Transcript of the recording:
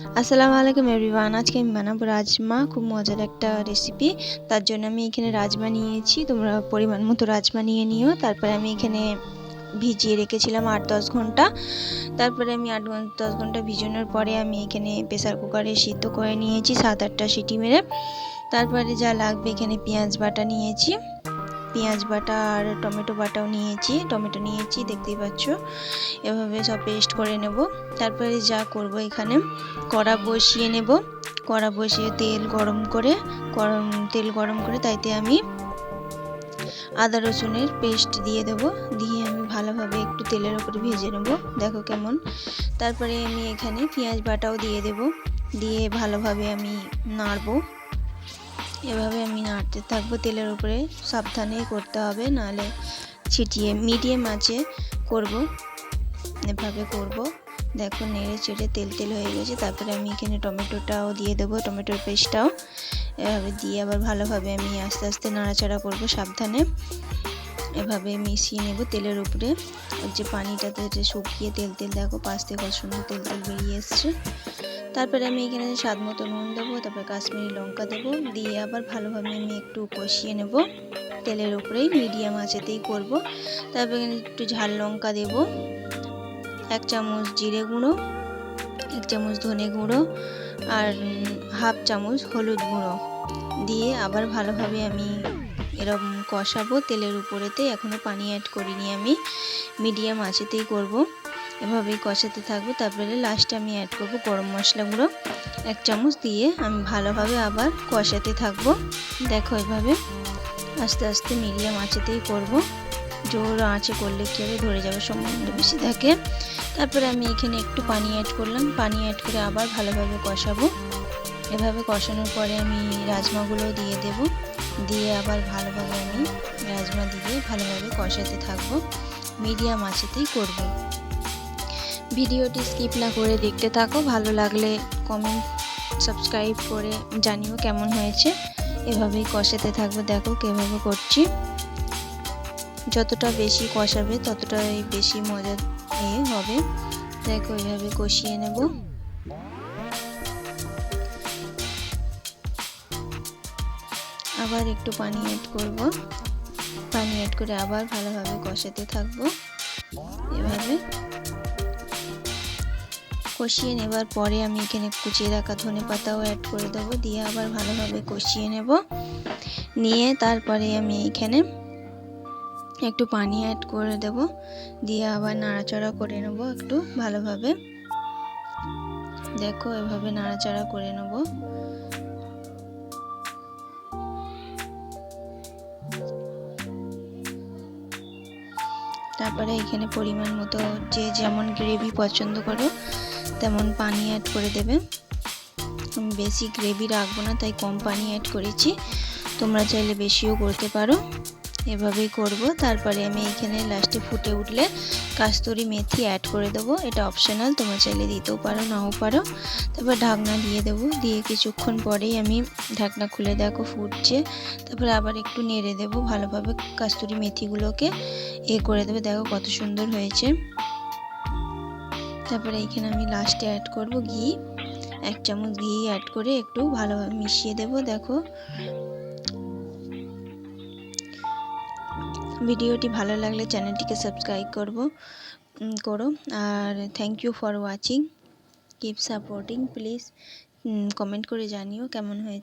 আসসালামু আলাইকুম এভরিওয়ান। আজকে আমি বানাবো রাজমা। খুব মজার একটা রেসিপি তার জন্য আমি এখানে রাজমা নিয়েছি। তোমরা পরিমাণ মতো রাজমা নিয়ে নিও। তারপরে আমি এখানে ভিজিয়ে রেখেছিলাম আট দশ ঘণ্টা। তারপরে আমি আট দশ ঘণ্টা ভিজানোর পরে আমি এখানে প্রেসার কুকারে সিদ্ধ করে নিয়েছি সাত আটটা সিটি মেরে। তারপরে যা লাগবে এখানে পেঁয়াজ বাটা নিয়েছি। পেঁয়াজ বাটা আর টমেটো বাটাও নিয়েছি, টমেটো নিয়েছি, দেখতেই পাচ্ছ। এভাবে সব পেস্ট করে নেব। তারপরে যা করব এখানে, কড়া বসিয়ে নেব। কড়া বসিয়ে তেল গরম করে, গরম, তেল গরম করে তাইতে আমি আদা রসুনের পেস্ট দিয়ে দেব। দিয়ে আমি ভালোভাবে একটু তেলের ওপরে ভেজে নেব। দেখো কেমন। তারপরে আমি এখানে পেঁয়াজ বাটাও দিয়ে দেব। দিয়ে ভালোভাবে আমি নাড়বো। এভাবে আমি নাড়তে থাকব তেলের উপরে। সাবধানে করতে হবে, নাহলে ছিটিয়ে মিডিয়াম আছে, করব। এভাবে করব। দেখো নেড়ে চেড়ে তেল তেল হয়ে গেছে। তারপরে আমি এখানে টমেটোটাও দিয়ে দেবো, টমেটোর পেস্টটাও এভাবে দিয়ে আবার ভালোভাবে আমি আস্তে আস্তে নাড়াচাড়া করব সাবধানে। এভাবে মিশিয়ে নেব তেলের উপরে। যে পানিটাতে শুকিয়ে তেল তেল দেখো, পাশ থেকে সুন্দর তেল তেল বেরিয়ে এসছে। তারপরে আমি এখানে স্বাদ মতো নুন দেবো, তারপরে কাশ্মীরি লঙ্কা দেবো, দিয়ে আবার ভালোভাবে আমি একটু কষিয়ে নেব। তেলের উপরেই মিডিয়াম আঁচেতেই করব। তারপরে এখানে একটু ঝাল লঙ্কা দেব, এক চামচ জিরে গুঁড়ো, এক চামচ ধনে গুঁড়ো আর হাফ চামচ হলুদ গুঁড়ো। দিয়ে আবার ভালোভাবে আমি এরকম কষাবো তেলের উপরেতে এখনও পানি অ্যাড করিনি আমি। মিডিয়াম আঁচেতেই করব। এভাবেই কষাতে থাকব। তারপরে লাস্টে আমি অ্যাড করব গরম মশলা গুঁড়ো। এক চামচ দিয়ে আমি ভালোভাবে আবার কষাতে থাকব। দেখো এভাবে আস্তে আস্তে মিডিয়াম আঁচেতেই করব। জোর আঁচে করলে কী হবে? ধরে যাবে সম্বন্ধ বেশি থাকে। তারপরে আমি এখানে একটু পানি অ্যাড করলাম। পানি অ্যাড করে আবার ভালোভাবে কষাবো। এভাবে কষানোর পরে আমি রাজমাগুলো দিয়ে দেব। দিয়ে আবার ভালোভাবে আমি রাজমা দিয়ে ভালোভাবে কষাতে থাকব। মিডিয়াম আঁচেতেই করব। ভিডিওটি স্কিপ না করে দেখতে থাকো, ভালো লাগলে কমেন্ট সাবস্ক্রাইব করে জানিও কেমন হয়েছে। এভাবেই কষাতে থাকব, দেখো কীভাবে করছি। যতটা বেশি কষাবে, ততটাই বেশি মজা এ হবে। দেখো এভাবে কষিয়ে নেব। আবার একটু পানি অ্যাড করব। পানি অ্যাড করে আবার ভালোভাবে কষাতে থাকব। এভাবে কষিয়ে নেবার পরে আমি এখানে কুচিয়ে রাখা ধনে পাতাও অ্যাড করে দেবো, দিয়ে আবার ভালোভাবে কষিয়ে নেব। নিয়ে তারপরে আমি এখানে একটু পানি অ্যাড করে দেব, দিয়ে আবার নাড়াচাড়া করে নেব একটু ভালোভাবে। দেখো এভাবে নাড়াচাড়া করে নেব। তারপরে এখানে পরিমাণ মতো যে যেমন গ্রেভি পছন্দ করো, তেমন পানি অ্যাড করে দেবে। আমি বেশি গ্রেভি রাখব না, তাই কম পানি অ্যাড করেছি। তোমরা চাইলে বেশিও করতে পারো। এভাবেই করব। তারপরে আমি এখানে লাস্টে ফুটে উঠলে কাস্তুরি মেথি অ্যাড করে দেবো। এটা অপশনাল তোমরা চাইলে দিতেও পারো, নাও পারো। তারপর ঢাকনা দিয়ে দেবো। দিয়ে কিছুক্ষণ পরেই আমি ঢাকনা খুলে দেখো ফুটছে। তারপরে আবার একটু নেড়ে দেবো ভালোভাবে কাস্তুরি মেথিগুলোকে। এ করে দেবে। দেখো কত সুন্দর হয়েছে। তারপরে এখানে আমি লাস্টে অ্যাড করব ঘি। এক চামচ ঘি অ্যাড করে একটু ভালোভাবে মিশিয়ে দেব, দেখো। ভিডিওটি ভালো লাগলে চ্যানেলটিকে সাবস্ক্রাইব করব করো। আর thank you for watching keep supporting please comment করে জানিও কেমন হয়েছে।